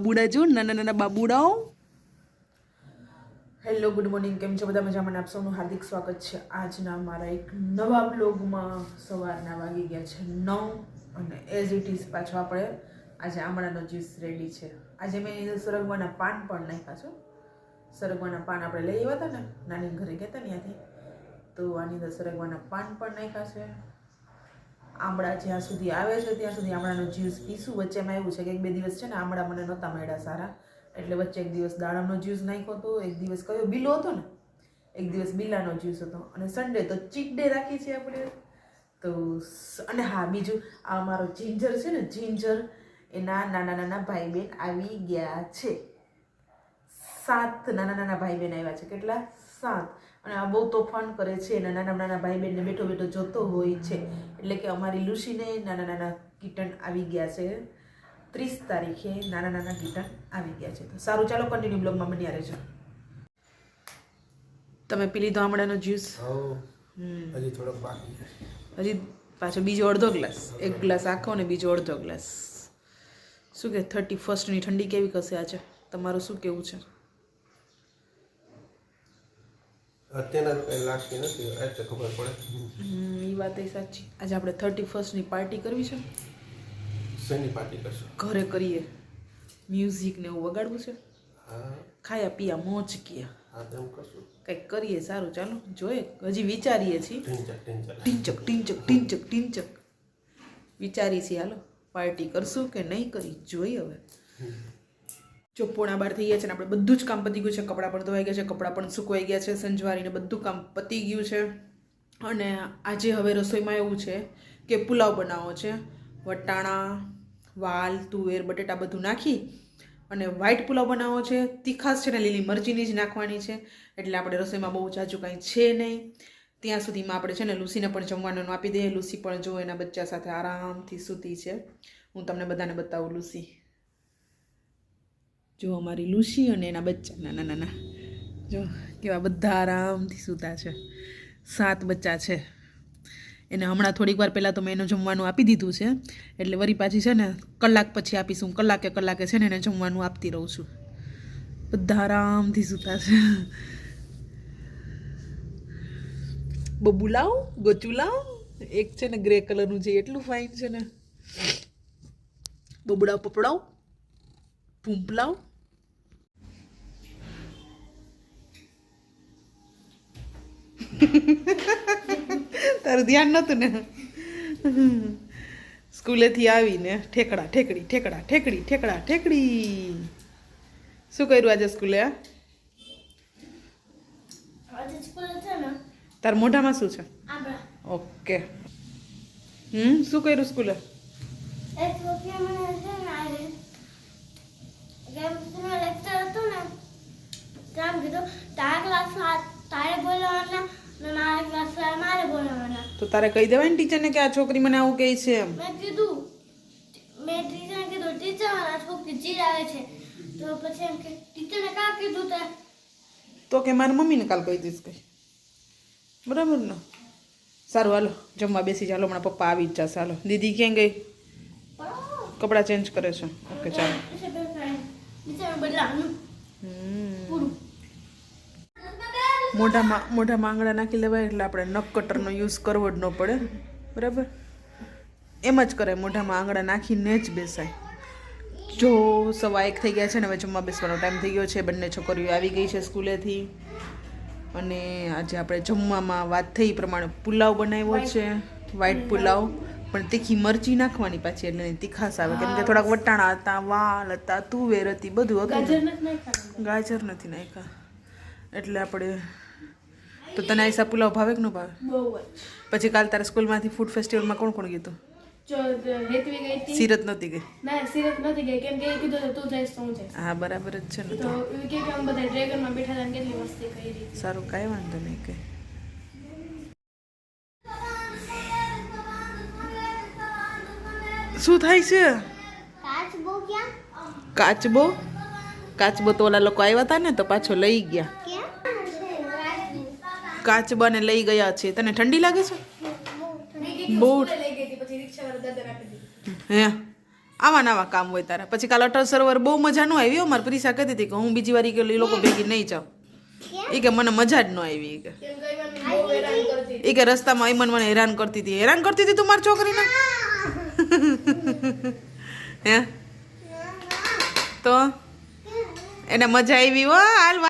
બાબુડા જો નાના નાના બાબુડાઓ. હેલો ગુડ મોર્નિંગ કેમ છો? બધા મજામાં આપ સૌનું હાર્દિક સ્વાગત છે આજના મારા એક નવા બ્લોગમાં સવારના વાગી ગયા છે નવ અને એઝ ઇટ ઇઝ પાછો આપણે આજે આમળાનો જ્યુસ રેડી છે. આજે મેં સરગવાના પાન પણ નાખ્યા છો. સરગવાના પાન આપણે લઈ આવ્યા હતા ને, નાની ઘરે ગયા હતા ત્યાંથી. તો આની અંદર સરગવાના પાન પણ નાખ્યા છે. આમળા જ્યાં સુધી આવે છે, ત્યાં સુધી આમળાનો જ્યુસ પીશું. વચ્ચેમાં એવું છે કે એક બે દિવસ છે ને આમળા મને નહોતા મળ્યા સારા. એટલે વચ્ચે એક દિવસ દાડમનો જ્યુસ નાખ્યો હતો, એક દિવસ કયો? બિલો હતો ને? એક દિવસ બિલાનો જ્યુસ હતો. અને સન્ડે તો ચીટ ડે રાખીએ છીએ આપણે. તો અને હા, બીજું, આ મારો જિંજર છે ને જિંજર એના નાના નાના ભાઈ બહેન આવી ગયા છે. સાત નાના નાના ભાઈ બહેન આવ્યા છે. કેટલા? સાત. અને આ બહુ તોફાન કરે છે. અને નાના નાના ભાઈ બહેનને બેઠો બેઠો જોતો હોય છે. એટલે કે અમારી લુસીને નાના નાના કીટન આવી ગયા છે. ત્રીસ તારીખે નાના નાના કીટન આવી ગયા છે. તો સારું ચાલો કન્ટિન્યુ બ્લોગમાં બન્યા રહેજો. તમે પી લીધો આમળાનો જ્યુસ? હજી થોડોક બાકી હજી પાછો બીજો અડધો ગ્લાસ. એક ગ્લાસ આખો ને બીજો અડધો ગ્લાસ. શું કે થર્ટી ફર્સ્ટની ઠંડી કેવી કશે આજે? તમારું શું કેવું છે? અત્યારના તો કઈ લાગતી નથી એટલે ખબર પડે. એ વાત એ સાચી. આજે આપણે થર્ટી ફર્સ્ટની પાર્ટી કરવી છે? શેની પાર્ટી કરશો? ઘરે કરીએ. મ્યુઝિક ને એવું વગાડવું છે? ખાયા પીયા મોજ કિયા. હા તેમ કરશું. કંઈક કરીએ સારું ચાલો જોઈએ. હજી વિચારીએ છીએ. ટીંચક ટીંચક. ટીંચક ટીંચક ટીંચક ટીંચક. વિચારી છીએ હાલો પાર્ટી કરશું કે નહીં કરી? જોઈએ હવે. જો પોણા બાર થઈ ગયા છે ને આપણે બધું જ કામ પતી ગયું છે, કપડાં પણ ધોવાઈ ગયા છે, કપડાં પણ સુકવાઈ ગયા છે સંજવારીને બધું કામ પતી ગયું છે. અને આજે હવે રસોઈમાં એવું છે કે પુલાવ બનાવવો છે. વટાણા, વાલ, તુવેર, બટેટા બધું નાખી અને વ્હાઈટ પુલાવ બનાવવો છે. તીખાસ છે ને લીલી મરચીની જ નાખવાની છે. એટલે આપણે રસોઈમાં બહુ જાજુ કાંઈ છે નહીં. ત્યાં સુધીમાં આપણે છે ને લુસીને પણ જમવાનું આપી દઈએ. લુસી પણ જો એના બચ્ચા સાથે આરામથી સૂતી છે. હું તમને બધાને બતાવું લુસી. જો અમારી લુસી અને એના બચ્ચા નાના નાના જો કેવા બધા આરામથી સૂતા છે. સાત બચ્ચા છે. એને હમણાં થોડીક વાર પહેલાં તો મેં એનું જમવાનું આપી દીધું છે. એટલે વળી પાછી છે ને કલાક પછી આપીશું. કલાકે કલાકે છે ને એને જમવાનું આપતી રહું છું. બધા આરામથી સૂતા છે. બબુ લાવ, ગચુ લાવ. એક છે ને ગ્રે કલરનું છે એટલું ફાઇન છે ને. બબુડાવ પપડાવ પૂંપલાવ તારું ધ્યાન નહોતું ને. સ્કૂલેથી આવીને ઠેકડા ઠેકડી ઠેકડા ઠેકડી ઠેકડા ઠેકડી. શું કર્યું આજે સ્કૂલે? તાર મોઢામાં શું છે? ઓકે. હમ શું કર્યું સ્કૂલે? ક્લાસમાં તારે બોલવાના તો તારે કહી દેવાય ને ટીચરને કે આ છોકરી મને આવું કહે છે એમ? મેં કીધું મેં ટીચરને કીધું ટીચર આ છોકરી ચીડ આવે છે. તો પછી એમ કે ટીચરને કા કીધું તે? તો કે મારી મમ્મીને કાલ કહી દઈશ કઈ બરાબર ને? સારું હાલો જમવા બેસી ચાલો હમણાં પપ્પા આવી જ જશે. હાલો દીદી ક્યાં ગઈ? કપડાં ચેન્જ કરે છે. ઓકે ચાલો. બદલાવાનું હમ. પૂરું મોઢામાં મોઢામાં આંગળા નાખી લેવાય એટલે આપણે નખ કટરનો યુઝ કરવો જ ન પડે. બરાબર? એમ જ કરે મોઢામાં આંગળા નાખીને જ બેસાય. જો સવા એક થઈ ગયા છે ને હવે જમવા બેસવાનો ટાઈમ થઈ ગયો છે બંને છોકરીઓ આવી ગઈ છે સ્કૂલેથી અને આજે આપણે જમવામાં વાત થઈ પ્રમાણે પુલાવ બનાવ્યો છે. વ્હાઈટ પુલાવ. પણ તીખી મરચી નાખવાની પાછી એટલે તીખાસ તીખાશ આવે. કેમ કે થોડાક વટાણા હતા વાલ હતા તુવેર હતી બધું હતું. ગાજર નથી નાખ્યા. એટલે આપણે તો તને આઈસા પુલાવ ભાવે કે ન ભાવે? પછી કાલ તારા સ્કૂલમાંથી ફૂડ ફેસ્ટિવલમાં કોણ કોણ ગયું સિરત નહોતી ગઈ. ના સિરત નથી ગઈ. કેમ કે કીધું તું જઈશ તો હું જઈશ. હા બરાબર જ છે ને તો તો. કે કે અમે બધા ડ્રેગનમાં બેઠા હતા કેટલી મસ્તી કરી સારું કાંઈ વાંધો નહીં કે શું થાય છે? કાચ કાચબો? કાચબો તો ઓલા લોકો આવ્યા હતા ને તો પાછો લઈ ગયા. કાચબાને લઈ ગયા છે. તને ઠંડી લાગે છે? બહુ હે. આવા નવા કામ હોય તારા. પછી કાલ અટલ સરોવર બહુ મજા ન આવી હો. મારી પ્રિસા કહેતી હતી કે હું બીજી વાર કે એ લોકો ભેગી નહીં જાઉં. એ કે મને મજા જ ન આવી કે. એ કે રસ્તામાં ઈમન મને હેરાન કરતી હતી. હેરાન કરતી હતી તું મારી છોકરીને? હે? તો? એને મજા આવી હો. હાલ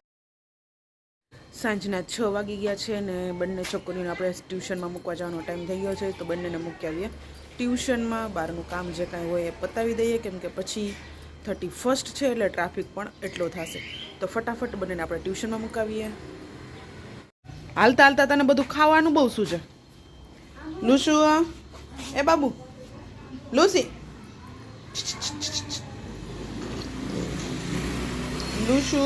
સાંજના છ વાગી ગયા છે ને બંને છોકરીઓને આપણે ટ્યુશનમાં મૂકવા જવાનો ટાઈમ થઈ ગયો છે તો બંનેને મૂકી આવીએ. ટ્યુશનમાં બહારનું કામ જે કાંઈ હોય એ પતાવી દઈએ કેમ કે પછી થર્ટી ફર્સ્ટ છે એટલે ટ્રાફિક પણ એટલો થશે. તો ફટાફટ બંનેને આપણે ટ્યુશનમાં મુકાવીએ. હાલતા હાલતા તને બધું ખાવાનું બહુ શું છે? લુસુ એ બાબુ, લુસી. લુસુ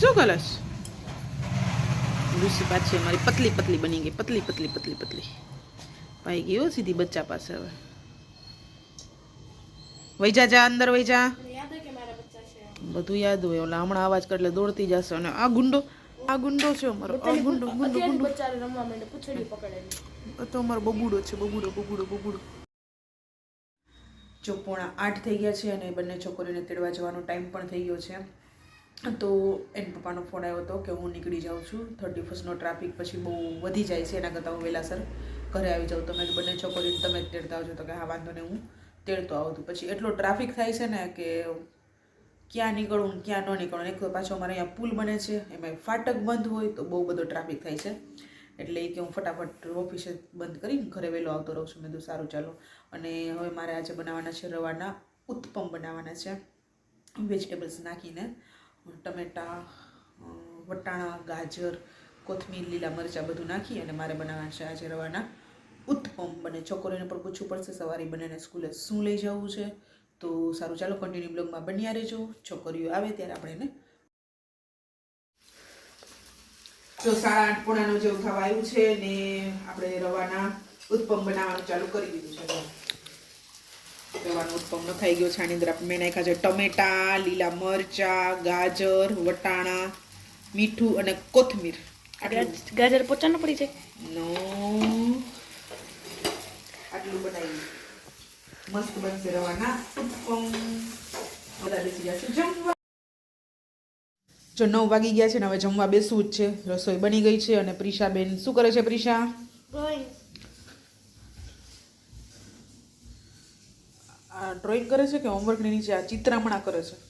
શું કલશ? લુસી પાછી અમારી પતલી પતલી બની ગઈ પતલી પતલી પતલી પતલી. પાઈ ગયો સીધી બચ્ચા પાસે હવે. વઈ જા અંદર વઈ જા યાદ હોય કે મારા બચ્ચા છે બધું યાદ હોય ઓલા હમણાં અવાજ કરે એટલે દોડતી જશે. અને આ ગુંડો આ ગુંડો છે અમારો આ ગુંડો ગુંડો ગુંડો. તો અમારો બબુડો છે બબુડો બબુડો બબુડો. જો પોણા આઠ થઈ ગયા છે અને બંને છોકરીઓને તેડવા જવાનો ટાઈમ પણ થઈ ગયો છે. તો એના પપ્પાનો ફોન આવ્યો હતો કે હું નીકળી જાઉં છું. થર્ટી ફર્સ્ટનો ટ્રાફિક પછી બહુ વધી જાય છે એના કરતાં હું વહેલાસર ઘરે આવી જાઉં. તમે બંને છોકરીઓને તમે જ તેડતા આવજો. તો કે હા, વાંધો નહીં, હું તેડતો આવું છું. પછી એટલો ટ્રાફિક થાય છે ને કે ક્યાં નીકળવું ક્યાં ન નીકળવું એક પાછો અમારે અહીંયા પુલ બને છે, એમાં ફાટક બંધ હોય તો બહુ બધો ટ્રાફિક થાય છે. એટલે એ કે હું ફટાફટ ઓફિસે બંધ કરીને ઘરે વહેલો આવતો રહું છું. મેં તો સારું, ચાલો. અને હવે મારે આજે બનાવવાના છે રવાના ઉત્પમ બનાવવાના છે. વેજીટેબલ્સ નાખીને. ટમેટા વટાણા, ગાજર, કોથમીર, લીલા મરચાં બધું નાખી અને મારે બનાવવાના છે આજે રવાના ઉત્પમ બને. છોકરીઓને પણ પૂછવું પડશે, સવારે બંનેને સ્કૂલે શું લઈ જવું છે? તો સારું, ચાલો કન્ટિન્યુ બ્લોગમાં બન્યા રહેજો. છોકરીઓ આવે ત્યારે આપણે એને તો સાડા આઠ પોણાનો જેવું થવા આવ્યું છે ને આપણે રવાના ઉત્પમ બનાવવાનું ચાલુ કરી દીધું છે. રવાનો ઉત્પમ નખાઈ ગયો. છે આની અંદર આપણે મેં નાખ્યા છે. ટમેટા લીલા મરચા ગાજર વટાણા મીઠું અને કોથમીર. ગાજર પોચા પડી જાય. નો. આટલું બનાવી. મસ્ત બનશે રવાના. ઉત્પમ. બધા બેસી ગયા છે. જમવા. જો નવ વાગી ગયા છે ને હવે જમવા બેસવું જ છે. રસોઈ બની ગઈ છે અને પ્રિશાબેન શું કરે છે પ્રિશા? ડ્રોઈંગ. ડ્રોઈંગ કરે છે કે હોમવર્કની નીચે આ ચિત્રામણા કરે છે?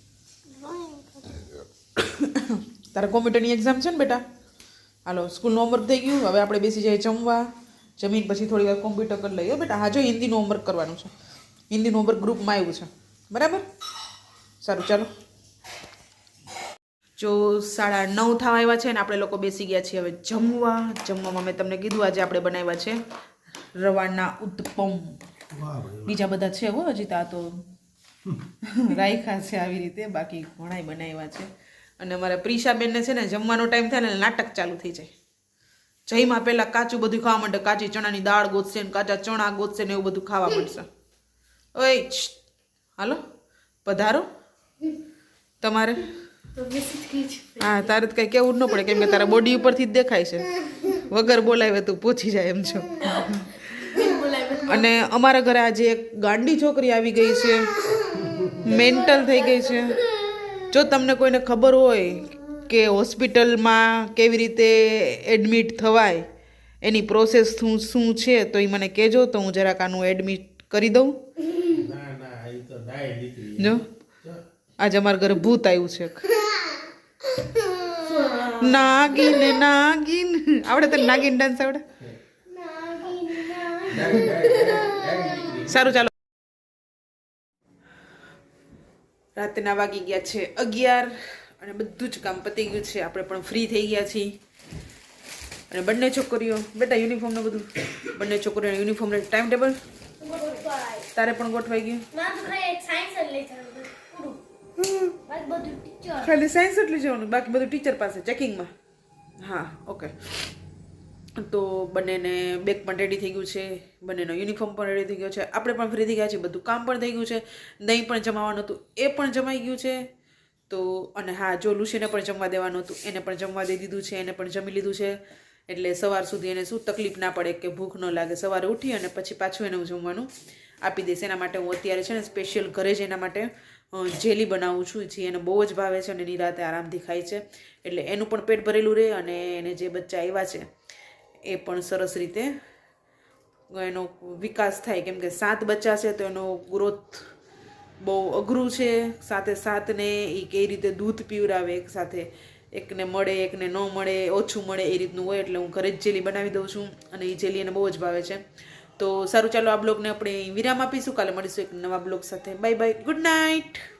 તારે કોમ્પ્યુટરની એક્ઝામ છે ને બેટા? હાલો સ્કૂલનું હોમવર્ક થઈ ગયું. હવે આપણે બેસી જઈએ જમવા. જમીન પછી થોડી વાર કોમ્પ્યુટર કરી લઈએ. બેટા, હા, જો, હિન્દીનું હોમવર્ક કરવાનું છે. હિન્દીનું હોમવર્ક ગ્રુપમાં આવ્યું છે. બરાબર? સારું, ચાલો. જો સાડા નવ થવા આવ્યા છે ને આપણે લોકો બેસી ગયા છીએ હવે જમવા. જમવામાં મેં તમને કીધું, આજે આપણે બનાવ્યા છે રવાના ઉત્પમ. બીજા બધા છે હો હજી તો આ તો રાખ્યા છે આવી રીતે બાકી ઘણાય બનાવ્યા છે. અને અમારા પ્રિશાબેનને છે ને જમવાનો ટાઈમ થાય ને નાટક ચાલુ થઈ જાય. જઈમાં પહેલાં કાચું બધું ખાવા માંડે કાચી ચણાની દાળ ગોતશે ને કાચા ચણા ગોતશે ને એવું બધું ખાવા માંડશે. ઓય હાલો પધારો. તમારે? હા તારે તો કંઈ કેવું જ ન પડે કેમ કે તારા બોડી ઉપરથી જ દેખાય છે. વગર બોલાવે તું પહોંચી જાય એમ છો. અને અમારા ઘરે આજે એક ગાંડી છોકરી આવી ગઈ છે. મેન્ટલ થઈ ગઈ છે. જો તમને કોઈને ખબર હોય કે હોસ્પિટલમાં કેવી રીતે એડમિટ થવાય, એની પ્રોસેસ શું શું છે, તો એ મને કહેજો, તો હું જરાક આનું એડમિટ કરી દઉં. જો, આજે અમારા ઘરે ભૂત આવ્યું છે. નાગીન નાગીન. આવડે તને નાગીન ડાન્સ આવડે? સારું ચાલો. રાતના વાગી ગયા છે અગિયાર અને બધું જ કામ પતી ગયું છે. આપણે પણ ફ્રી થઈ ગયા છીએ. અને બંને છોકરીઓ બેટા યુનિફોર્મનું બધું? બંને છોકરીઓ યુનિફોર્મ ને ટાઈમ ટેબલ તારે પણ ગોઠવાઈ ગયું? ખાલી સાયન્સ જ લઈ જવાનું બાકી બધું ટીચર પાસે ચેકિંગમાં હા ઓકે તો બંનેને બેગ પણ રેડી થઈ ગયું છે, બંનેનો યુનિફોર્મ પણ રેડી થઈ ગયો છે. આપણે પણ ફ્રી થઈ ગયા છીએ, બધું કામ પણ થઈ ગયું છે. દહીં પણ જમાવાનું હતું, એ પણ જમાઈ ગયું છે. તો અને હા, જો લુસીને પણ જમવા દેવાનું હતું, એને પણ જમવા દઈ દીધું છે, એને પણ જમી લીધું છે. એટલે સવાર સુધી એને શું તકલીફ ના પડે કે ભૂખ ન લાગે, સવારે ઉઠી અને પછી પાછું એને જમવાનું આપી દઈશ. એના માટે હું અત્યારે છે ને સ્પેશિયલ ઘરે જ એના માટે જેલી બનાવું છું, જે એને બહુ જ ભાવે છે અને નિરાતે આરામથી ખાય છે. એટલે એનું પણ પેટ ભરેલું રહે અને એને જે બચ્ચા આવ્યા છે એ પણ સરસ રીતે એનો વિકાસ થાય. કેમ કે સાત બચ્ચા છે તો એનો ગ્રોથ બહુ અઘરું છે. સાથે સાતને એ કઈ રીતે દૂધ પીવડાવે, એક સાથે એકને મળે, એકને ન મળે, ઓછું મળે એ રીતનું હોય એટલે હું ઘરે જ જેલી બનાવી દઉં છું અને એ જેલી એને બહુ જ ભાવે છે. તો સારું, ચાલો આ બ્લોગને આપણે વિરામ આપીશું. કાલે મળીશું એક નવા બ્લોગ સાથે. Bye bye. Good night.